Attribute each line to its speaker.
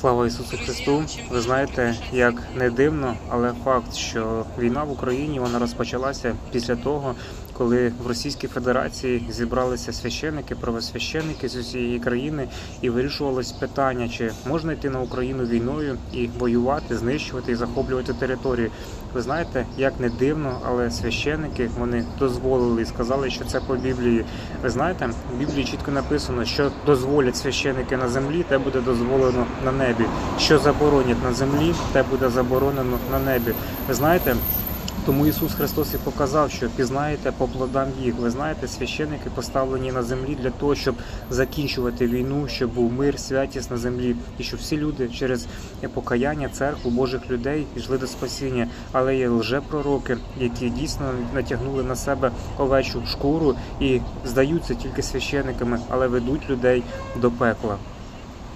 Speaker 1: Слава Ісусу Христу! Ви знаєте, як не дивно, але факт, що війна в Україні вона розпочалася після того, коли в Російській Федерації зібралися священники, правосвященники з усієї країни, і вирішувалось питання, чи можна йти на Україну війною і воювати, знищувати і захоплювати територію. Ви знаєте, як не дивно, але священники вони дозволили і сказали, що це по Біблії. Ви знаєте, в Біблії чітко написано, що дозволять священики на землі, те буде дозволено на небі. Що заборонять на землі, те буде заборонено на небі. Ви знаєте. Тому Ісус Христос і показав, що пізнаєте по плодам їх. Ви знаєте, священики поставлені на землі для того, щоб закінчувати війну, щоб був мир, святість на землі, і щоб всі люди через покаяння церкву Божих людей йшли до спасіння. Але є лжепророки, які дійсно натягнули на себе овечу шкуру і здаються тільки священиками, але ведуть людей до пекла.